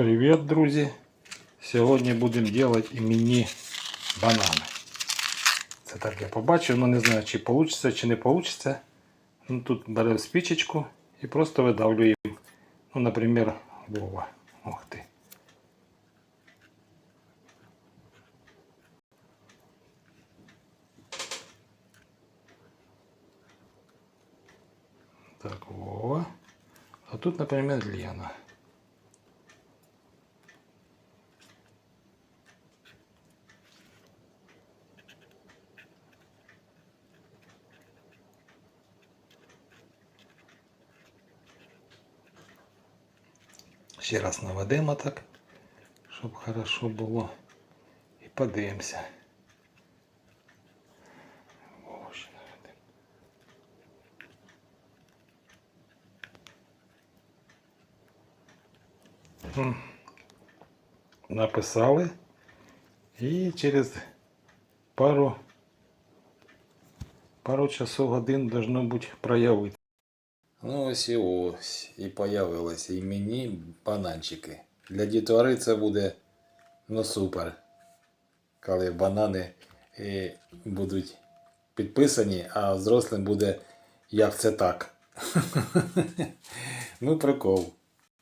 Привіт, друзі! Сьогодні будемо робити іменні банани. Це так я побачив, ну не знаю, чи вийде, чи не вийде. Ну, тут беремо спічечку і просто видавлюємо. Ну, наприклад, Вова. Ух ти. Так, Вова. А тут, например, Лена. Ще раз наведемо так, щоб хорошо було. І подивимося. Написали. І через пару пару часов годин должно бути проявити. Ну ось і ось і появилися іменні бананчики. Для дітвори це буде ну супер. Коли банани і будуть підписані, а взрослим буде як це так. ну, прикол.